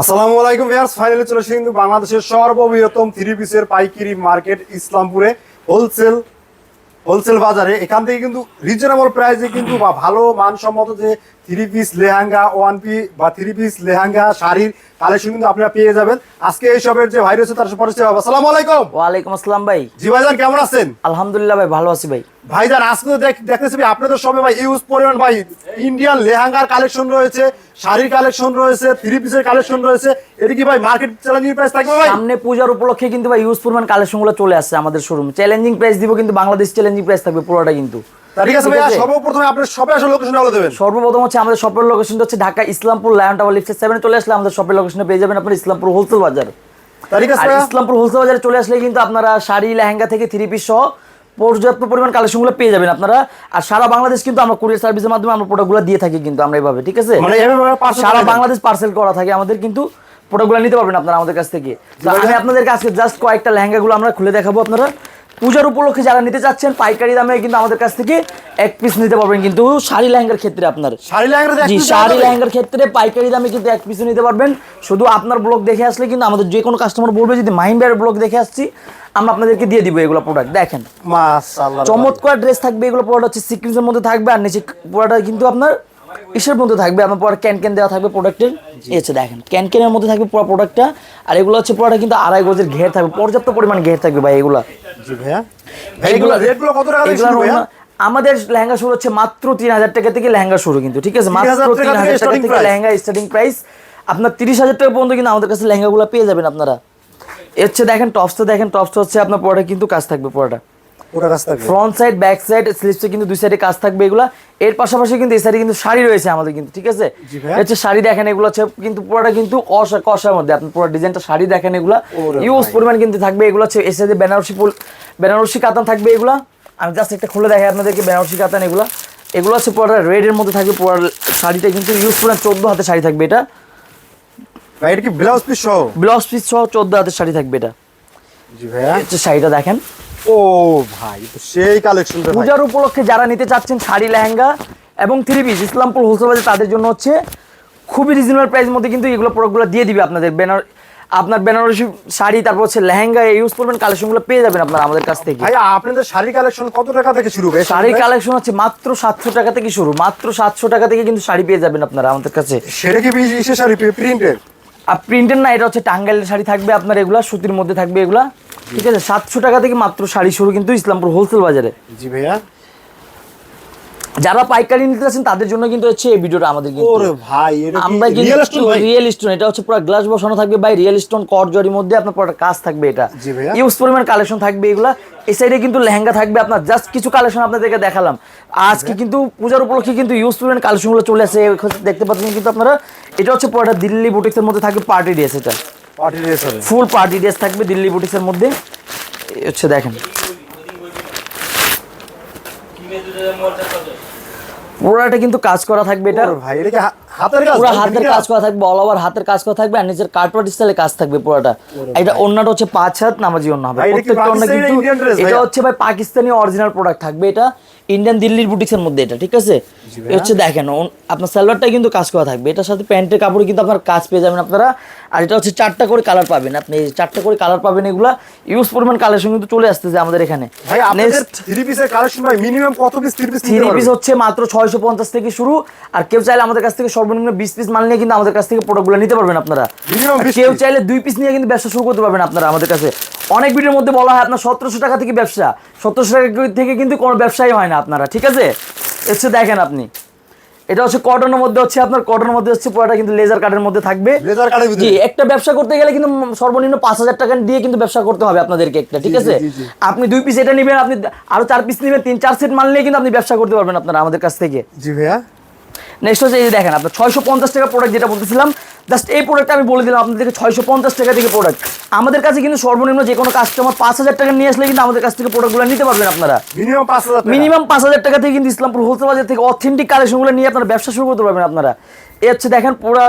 আসসালামু আলাইকুম viewers finally চলে এসেছি কিন্তু বাংলাদেশের সর্ববৃহত্তম থ্রি পিসের পাইকারি মার্কেট ইসলামপুরে হোলসেল হোলসেল বাজারে। এখান থেকে কিন্তু রিজনেবল প্রাইসে কিন্তু বা ভালো মানসম্মত যে three piece lehenga one P বা থ্রি পিস লেহেঙ্গা শাড়ির কালেকশন কিন্তু আপনারা পেয়ে যাবেন। আজকে এই সবের যে ভাই রয়েছে তার পরিচয় হবে। আসসালামু আলাইকুম। ওয়ালাইকুম আসসালাম ভাই। জি ভাইজান কেমন আছেন? আলহামদুলিল্লাহ ভাই ভালো আছি ভাই। ভাইজান আজকে তো দেখ- দেখতেছি ভাই আপনাদের সবে ভাই ইউজ পরিমাণ ভাই ইন্ডিয়ান লেহেঙ্গার কালেকশন রয়েছে শাড়ির কালেকশন রয়েছে থ্রি পিসের কালেকশন রয়েছে। এটা কি ভাই মার্কেট চ্যালেঞ্জিং প্রাইস থাকবে ভাই? সামনে পূজার উপলক্ষে কিন্তু ভাই ইউজ পরিমাণ কালেকশনগুলো চলে আসছে আমাদের শোরুম চ্যালেঞ্জিং প্রাইস দিব কিন্তু বাংলাদেশ চ্যালেঞ্জিং প্রাইস থাকবে পুরোটা কিন্তু। ঠিক আছে ভাইয়া সর্বপ্রথমে আপনার সবে আসলে লোকেশন বলে দেবেন। সর্বপ্রথম হচ্ছে আমাদের শপের লোকেশনটা হচ্ছে ঢাকা ইসলামপুর লায়ন টাওয়ার লিফটে সেভেনে চলে আসলে আমাদের শপের লোকেশনে পেয়ে যাবেন আপনার ইসলামপুর হোলসেল বাজার তা ঠিক আছে আর ভাইয়া? ইসলামপুর হোলসেল বাজারে চলে আসলে কিন্তু আপনারা শাড়ি লেহেঙ্গা থেকে থ্রি পিস সহ পর্যাপ্ত পরিমাণ কালেকশনগুলো পেয়ে যাবেন আপনারা। আর সারা বাংলাদেশ কিন্তু আমরা কুরিয়ার সার্ভিসের মাধ্যমে আমরা প্রোডাক্টগুলো দিয়ে থাকি কিন্তু আমরা এইভাবে ঠিক আছে? মানে সারা বাংলাদেশ পার্সেল করা থাকে আমাদের কিন্তু প্রোডাক্টগুলো নিতে পারবেন আপনারা আমাদের কাছ থেকে। তো আমি আপনাদেরকে আজকে জাস্ট কয়েকটা লেহেঙ্গাগুলো আমরা খুলে দেখাবো আপনারা। পূজার উপলক্ষে যারা নিতে চাচ্ছেন পাইকারি দামে কিন্তু আমাদের কাছ থেকে এক পিস নিতে পারবেন কিন্তু শাড়ি লেহেঙ্গার ক্ষেত্রে আপনার। শাড়ি লেহেঙ্গা জি শাড়ি লেহেঙ্গার ক্ষেত্রে পাইকারি দামে কিন্তু এক পিসও নিতে পারবেন। শুধু আপনার ব্লগ দেখে আসলে কিন্তু আমাদের যে কোনো কাস্টমার বলবে যদি মাহিন্দার ব্লগ দেখে আসছি আমরা আপনাদেরকে দিয়ে দিব এগুলো প্রোডাক্ট দেখেন। চমৎকার ড্রেস থাকবে এগুলো প্রোডাক্ট হচ্ছে সিকুয়েন্সের মধ্যে থাকবে আর নিচে পুরোটা কিন্তু আপনার ইসের মধ্যে থাকবে? আপনার পুরো ক্যান ক্যান দেওয়া থাকবে প্রোডাক্টের এই হচ্ছে দেখেন ক্যান ক্যানের মধ্যে থাকবে পুরো প্রোডাক্টটা আর এগুলো হচ্ছে পুরোটা কিন্তু আড়াই গজের ঘের থাকবে। পর্যাপ্ত পরিমাণ ঘের থাকবে ভাই এগুলো। জি ভাইয়া। এগুলো রেট কত টাকা আমাদের লেহেঙ্গা শুরু হচ্ছে মাত্র তিন হাজার টাকা থেকে লেহেঙ্গা শুরু কিন্তু ঠিক আছে? মাত্র তিন হাজার টাকা থেকে লেহেঙ্গা স্টার্টিং প্রাইস আপনার তিরিশ হাজার টাকা পর্যন্ত কিন্তু আমাদের কাছে লেহেঙ্গাগুলো পেয়ে যাবেন আপনারা। এর হচ্ছে দেখেন টপসটা দেখেন টপসটা হচ্ছে আপনার পরে কিন্তু কাজ থাকবে পরোটা। ওটা কাছ থাকবে। ফ্রন্ট সাইড ব্যাক সাইড স্লিপসে কিন্তু দুই সাইডে কাজ থাকবে এগুলা। এর পাশাপাশি কিন্তু এই সাইডে কিন্তু শাড়ি রয়েছে আমাদের কিন্তু ঠিক আছে? হচ্ছে শাড়ি দেখেন এগুলো হচ্ছে কিন্তু পুরোটা কিন্তু কষা কষার মধ্যে। আপনি পুরো ডিজাইনটা শাড়ি দেখেন এগুলা। ইউজ পরিমাণ কিন্তু থাকবে। এগুলো হচ্ছে এর বেনারসি ফুল বেনারসি কাতান থাকবে এগুলা। আমি জাস্ট একটা খুলে দেখাই আপনাদেরকে বেনারসি কাতান এগুলা। এগুলো হচ্ছে পুরো রেডের মধ্যে থাকবে। পুরো শাড়িটা কিন্তু ইউজ পরিমাণ চোদ্দ হাতে শাড়ি থাকবে এটা। এটা কি ব্লাউজ পিস সহ? ব্লাউজ পিস সহ চোদ্দ হাতের শাড়ি থাকবে এটা। জি ভাইয়া। শাড়িটা দেখেন। ও ভাই সেই কালেকশন পূজার উপলক্ষে যারা নিতে চাচ্ছেন শাড়ি লেহেঙ্গা এবং থ্রি পিস ইসলামপুর হোলসেল বাজার তাদের জন্য হচ্ছে খুবই রিজনেবল প্রাইসের মধ্যে কিন্তু এগুলো প্রোডাক্টগুলো দিয়ে দিবে আপনাদের বেনার আপনার বেনারসি শাড়ি তারপর হচ্ছে লেহেঙ্গা ইউজ করবেন কালেকশনগুলো পেয়ে যাবেন আপনারা আমাদের কাছ থেকে। ভাই আপনাদের শাড়ি কালেকশন কত টাকা থেকে শুরু ভাই শাড়ির কালেকশন হচ্ছে মাত্র সাতশো টাকা থেকে শুরু মাত্র সাতশো টাকা থেকে কিন্তু শাড়ি পেয়ে যাবেন আপনারা আমাদের কাছে। সেটা কি বিশেষ শাড়ি প্রিন্টেড আর প্রিন্টের না এটা হচ্ছে টাঙ্গাইলের শাড়ি থাকবে আপনার এগুলা সুতির মধ্যে থাকবে এগুলা। ঠিক আছে সাতশো টাকা থেকে মাত্র শাড়ি শুরু কিন্তু ইসলামপুর হোলসেল বাজারে। জি ভাইয়া। যারা পাইকারি নিতে চাচ্ছেন তাদের জন্য কিন্তু হচ্ছে এই ভিডিওটা আমাদের কিন্তু ওরে ভাই এটা আমরা কি রিয়েল স্টোন এটা হচ্ছে পুরো গ্লাস বসানো থাকবে বাই রিয়েল স্টোন কট জরির মধ্যে আপনার পুরো কাজ থাকবে এটা। ইউজ পরিমাণ কালেকশন থাকবে এগুলা। এই সাইডে কিন্তু লেহেঙ্গা থাকবে আপনার জাস্ট কিছু কালেকশন আপনাদেরকে দেখালাম। আজকে কিন্তু পূজার উপলক্ষে কিন্তু ইউজ পরিমাণ কালেকশনগুলো চলে আসে দেখতে পাচ্ছেন কিন্তু আপনারা এটা হচ্ছে পুরোটা দিল্লি বুটিক্সের মধ্যে থাকবে পার্টি ড্রেস এটা। পার্টি ড্রেস হবে। ফুল পার্টি ড্রেস থাকবে দিল্লি বুটিক্সের মধ্যে। হচ্ছে দেখেন। পুরোটা কিন্তু কাজ করা থাকবে এটা। ভাই এটা কি হাতের কাজ? পুরো হাতের কাজ করা থাকবে অল ওভার হাতের কাজ করা থাকবে আর নিচের কার্টওয়ার্ড স্টাইলে কাজ থাকবে পুরোটা। এটা অন্যটা হচ্ছে পাঁচ হাত নামাজি অন্য হবে। প্রত্যেকটা অন্য কিন্তু এটা হচ্ছে ভাই পাকিস্তানি অরিজিনাল প্রোডাক্ট থাকবে এটা। ইন্ডিয়ান দিল্লির বুটিক্সের মধ্যে এটা ঠিক আছে? হচ্ছে দেখেন আপনার সালোয়ারটা কিন্তু কাজ করা থাকবে। এটার সাথে প্যান্টের কাপড়ে কিন্তু আপনার কাজ পেয়ে যাবেন আপনারা। আর এটা হচ্ছে চারটা করে কালার পাবেন আপনি। এই চারটা করে কালার পাবেন এগুলা। ইউজ পরিমাণ কালেকশন কিন্তু চলে আসতেছে আমাদের এখানে। ভাই আপনাদের থ্রি পিসের কালেকশন ভাই মিনিমাম কত piece three piece three piece হচ্ছে মাত্র ছয়শো পঞ্চাশ থেকে শুরু। আর কেউ চাইলে আমাদের কাছ থেকে সর্বনিম্ন বিশ পিস মাল নিয়ে কিন্তু আমাদের কাছ থেকে প্রোডাক্টগুলো নিতে পারবেন আপনারা। 20 কেউ চাইলে দুই পিস নিয়ে কিন্তু ব্যবসা শুরু করতে পারবেন আপনারা আমাদের কাছে। অনেক ভিডিওর মধ্যে বলা হয় আপনার সতেরোশো টাকা থেকে ব্যবসা। সতেরোশো টাকা থেকে কিন্তু কোনো ব্যবসাই হয় না আপনারা ঠিক আছে? এসে দেখেন আপনি। এটা হচ্ছে কটনের মধ্যে হচ্ছে আপনার কটনের মধ্যে হচ্ছে পুরোটা কিন্তু লেজার কার্ডের মধ্যে থাকবে। লেজার কার্ডের ভিতরে। একটা ব্যবসা করতে গেলে কিন্তু সর্বনিম্ন পাঁচ হাজার টাকা দিয়ে কিন্তু ব্যবসা করতে হবে আপনাদেরকে একটা ঠিক আছে। আপনি দুই পিস এটা নেবেন আপনি আরও চার পিস নেবেন তিন চার সেট মাল নিয়ে কিন্তু আপনি ব্যবসা করতে পারবেন আপনারা আমাদের কাছ থেকে। জি ভাইয়া। নেক্সট হচ্ছে এই যে দেখেন আপনার ছয়শো পঞ্চাশ টাকা প্রোডাক্ট যেটা বলতেছিলাম জাস্ট এই প্রোডাক্টটা আমি বলে দিলাম আপনাদেরকে ছয়শো পঞ্চাশ টাকা থেকে প্রোডাক্ট আমাদের কাছে কিন্তু সর্বনিম্ন যে কোনো কাস্টমার পাঁচ হাজার টাকা নিয়ে আসলে কিন্তু আমাদের কাছ থেকে প্রোডাক্টগুলো নিতে পারবেন আপনারা। মিনিমাম পাঁচ হাজার টাকা। মিনিমাম পাঁচ হাজার টাকা থেকে কিন্তু ইসলামপুর হোলসেল বাজার থেকে অথেন্টিক কালেকশনগুলো নিয়ে আপনারা ব্যবসা শুরু করতে পারবেন আপনারা। এ হচ্ছে দেখেন পুরো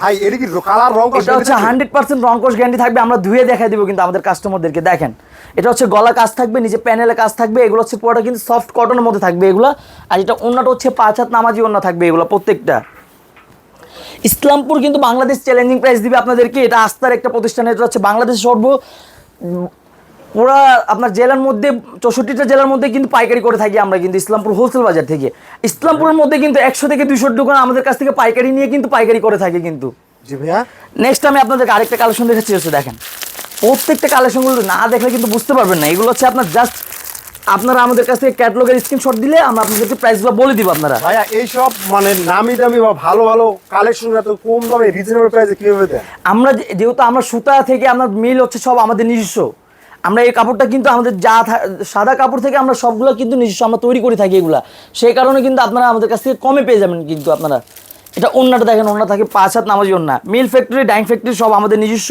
ভাই এটা কি কালার রং এটা হচ্ছে হান্ড্রেড পার্সেন্ট রংকশ গ্যারান্টি থাকবে আমরা ধুয়ে দেখাই দিব কিন্তু আমাদের কাস্টমারদেরকে দেখেন। এটা হচ্ছে গলা কাজ থাকবে নিচে প্যানেলে কাজ থাকবে এগুলো হচ্ছে পুরোটা কিন্তু সফট কটনের মধ্যে থাকবে এগুলো। আর এটা অন্যটা হচ্ছে পাঁচ হাত নামাজি অন্য থাকবে এগুলো প্রত্যেকটা। ইসলামপুর কিন্তু বাংলাদেশ চ্যালেঞ্জিং প্রাইস দিবে আপনাদেরকে এটা আস্থার একটা প্রতিষ্ঠান এটা হচ্ছে বাংলাদেশ সর্ব পুরা আপনার জেলার মধ্যে চৌষট্টিটা জেলার মধ্যে কিন্তু পাইকারি করে থাকি আমরা কিন্তু ইসলামপুর হোলসেল বাজার থেকে। ইসলামপুরের মধ্যে কিন্তু একশো থেকে দুইশো দোকান আমাদের কাছ থেকে পাইকারি নিয়ে কিন্তু পাইকারি করে থাকে কিন্তু। জি ভাইয়া। নেক্সট আমি আপনাদেরকে আরেকটা কালেকশন দেখাচ্ছি হচ্ছে দেখেন। প্রত্যেকটা কালেকশনগুলো না দেখলে কিন্তু বুঝতে পারবেন না। এগুলো হচ্ছে আপনার জাস্ট আপনারা আমাদের কাছ থেকে ক্যাটলগের স্ক্রিনশট দিলে আমরা আপনাদেরকে প্রাইসগুলো বলে দিব আপনারা। ভাইয়া এইসব মানে নামি দামি বা ভালো ভালো কালেকশন এত কম দামে রিজনেবল প্রাইসে কীভাবে দেন? আমরা যেহেতু আমরা সুতা থেকে আমরা মিল হচ্ছে সব আমাদের নিজস্ব। আমরা এই কাপড়টা কিন্তু আমাদের যা সাদা কাপড় থেকে আমরা সবগুলো কিন্তু নিজস্ব আমরা তৈরি করে থাকি এগুলা। সেই কারণে কিন্তু আপনারা আমাদের কাছ থেকে কমে পেয়ে যাবেন কিন্তু আপনারা। এটা অন্যটা দেখেন অন্য থাকে পাঁচ হাত নামাজি অন্য মিল ফ্যাক্টরি ডাইং ফ্যাক্টরি সব আমাদের নিজস্ব।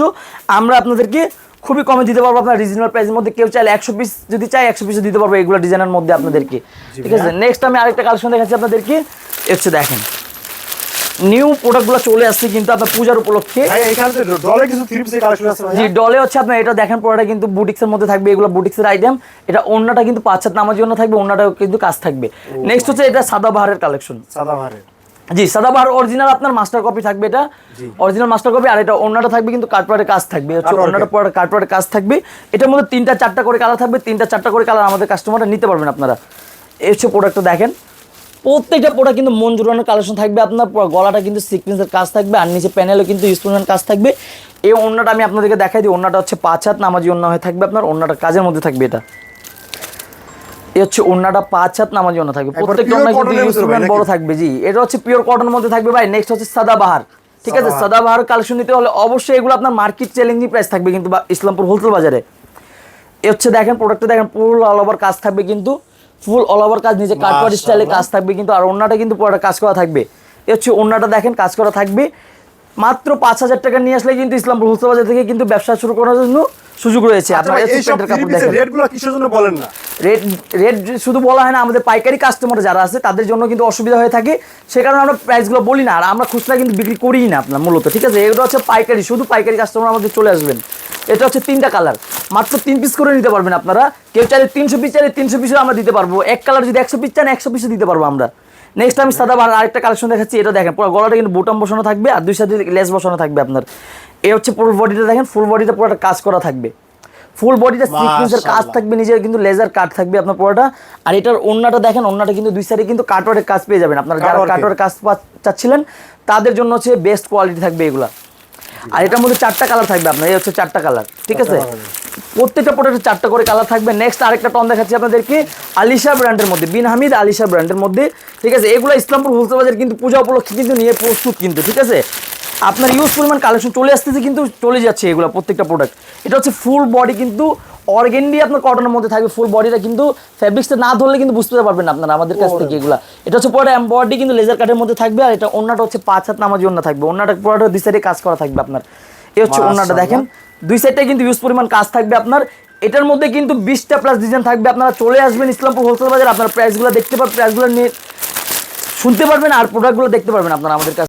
আমরা আপনাদেরকে খুবই কমে দিতে পারব আপনার রিজনেবল প্রাইসের মধ্যে। কেউ চাইলে একশো পিস যদি চাই একশো পিসও দিতে পারব এগুলো ডিজাইনের মধ্যে আপনাদেরকে। ঠিক আছে? নেক্সট আমি আরেকটা কালেকশন দেখাচ্ছি আপনাদেরকে। এ হচ্ছে দেখেন। নিউ প্রোডাক্টগুলো চলে আসছে কিন্তু আপনার পূজার উপলক্ষে। ভাই এখানে তো ডলে কিছু কালেকশন আছে জি ডলে হচ্ছে আপনার এটা দেখেন পড়াটা কিন্তু বুটিক্সের মধ্যে থাকবে এগুলো বুটিক্সের আইটেম এটা অন্যটা কিন্তু পাঁচ সাত নামার জন্য থাকবে অন্যটাও কিন্তু কাজ থাকবে। নেক্সট হচ্ছে এটা সাদা বাহারের কালেকশন সাদা জি সাদা বাহার অরিজিনাল আপনার মাস্টার কপি থাকবে এটা। অরিজিনাল মাস্টার কপি আর এটা অন্যটা থাকবে কিন্তু কাটপাটের কাজ থাকবে। হচ্ছে। অন্যটা পরে কাটপাটের কাজ থাকবে। এটার মধ্যে তিনটা চারটা করে কালার থাকবে তিনটা চারটা করে কালার আমাদের কাস্টমাররা নিতে পারবেন আপনারা। এই হচ্ছে প্রোডাক্টটা দেখেন। প্রত্যেকটা প্রোডাক্ট কিন্তু মন জুড়ানোর কালেকশন থাকবে আপনার গলাটা কিন্তু সিকোয়েন্সের কাজ থাকবে আর নিচে প্যানেলও কিন্তু ইউজফুলের কাজ থাকবে। এই অন্যটা আমি আপনাদেরকে দেখাই দিই অন্যটা হচ্ছে পাঁচ হাত নামাজি অন্য হয়ে থাকবে আপনার অন্যটা কাজের মধ্যে থাকবে এটা। এই হচ্ছে পাঁচ হাত নামাজি থাকবে। প্রত্যেকটা কিন্তু ইনস্ট্রুমেন্ট বড় থাকবে জি। এটা হচ্ছে পিওর কটনের মধ্যে থাকবে ভাই নেক্সট হচ্ছে সাদা বাহার ঠিক আছে সাদাবাহার। কালেকশন নিতে হলে অবশ্যই এগুলো আপনার মার্কেট চ্যালেঞ্জিং প্রাইস থাকবে কিন্তু বা- ইসলামপুর হোলসেল বাজারে। এ হচ্ছে দেখেন প্রোডাক্টটা দেখেন পুরো অল ওভার কাজ থাকবে কিন্তু ফুল অল ওভার কাজ নিচে কাটওয়ার স্টাইলে কাজ থাকবে কিন্তু আর অন্যটা কিন্তু পুরোটা কাজ করা থাকবে। এ হচ্ছে অন্যটা দেখেন কাজ করা থাকবে। মাত্র পাঁচ হাজার টাকা নিয়ে আসলে কিন্তু ইসলামপুর হোলসেল বাজার থেকে কিন্তু ব্যবসা শুরু করার জন্য সুযোগ রয়েছে। আচ্ছা আপনার বলেন না? রেট রেট শুধু বলা হয় না আমাদের পাইকারি কাস্টমার যারা আছে তাদের জন্য কিন্তু অসুবিধা হয়ে থাকে। সে কারণে আমরা প্রাইসগুলো বলি না আর আমরা খুচরা কিন্তু বিক্রি করি না আপনার মূলত ঠিক আছে? এগুলো হচ্ছে পাইকারি শুধু পাইকারি কাস্টমার আমাদের চলে আসবেন। এটা হচ্ছে তিনটা কালার মাত্র তিন পিস করে নিতে পারবেন আপনারা। কেউ চাইলে তিনশো পিস চাইলে তিনশো পিসও আমরা দিতে পারব। এক কালার যদি একশো পিস চান একশো পিসও দিতে পারব আমরা। নেক্সট আমি সাদা আরেকটা কালেকশন দেখাচ্ছি এটা দেখেন পুরো গলাটা কিন্তু বুটাম বসানো থাকবে আর দুই সাইডে লেস বসানো থাকবে আপনার। এই হচ্ছে পুরো বডিটা দেখেন ফুল বডিতে পুরোটা কাজ করা থাকবে। ফুল বডিটা সিকোয়েন্সের কাজ থাকবে নিজের কিন্তু লেজার কাট থাকবে আপনার পুরোটা। আর এটার ওন্নাটা দেখেন ওন্নাটা কিন্তু দুই সাইডে কিন্তু কাটওয়ারের কাজ পেয়ে যাবেন। আপনারা যারা। কাটওয়ারের কাজ চাচ্ছিলেন তাদের জন্য হচ্ছে বেস্ট কোয়ালিটি থাকবে এগুলা। আর এটার মধ্যে চারটা কালার থাকবে আপনার এই হচ্ছে চারটা কালার ঠিক আছে? প্রত্যেকটা প্রোডাক্টে চারটা করে কালার থাকবে। নেক্সট আরেকটা টন দেখাচ্ছি আপনাদেরকে আলিশা ব্র্যান্ডের মধ্যে বিন হামিদ আলিশা ব্র্যান্ডের মধ্যে ঠিক আছে? এগুলো ইসলামপুর হোলসেল বাজার কিন্তু পূজা উপলক্ষে কিন্তু নিয়ে প্রস্তুত কিন্তু ঠিক আছে? আপনার ইউজ পরিমাণ কালেকশন চলে আসতেছে কিন্তু চলে যাচ্ছে এগুলো প্রত্যেকটা প্রোডাক্ট এটা হচ্ছে ফুল বডি কিন্তু অর্গেন্ডি আপনার কটনের মধ্যে থাকবে ফুল বডিটা কিন্তু ফ্যাব্রিক্সটা না ধরলে কিন্তু বুঝতে পারবেন না আপনারা আমাদের কাছ থেকে এগুলা। এটা হচ্ছে পুরোটা এমবডি কিন্তু লেজার কাটের মধ্যে থাকবে আর এটা অন্যটা হচ্ছে পাঁচ হাত নামাজি অন্য থাকবে। অন্যটা পুরোটা দুই সাইডে কাজ করা থাকবে আপনার। এই হচ্ছে অন্যটা দেখেন। দুই সাইডে কিন্তু ইউজ পরিমাণ কাজ থাকবে আপনার। এটার মধ্যে কিন্তু বিশটা প্লাস ডিজাইন থাকবে। আপনারা চলে আসবেন ইসলামপুর হোলসেল বাজার আপনার প্রাইসগুলো দেখতে পারবেন প্রাইসগুলো নিয়ে শুনতে পারবেন আর প্রোডাক্টগুলো দেখতে পারবেন আপনারা আমাদের কাছে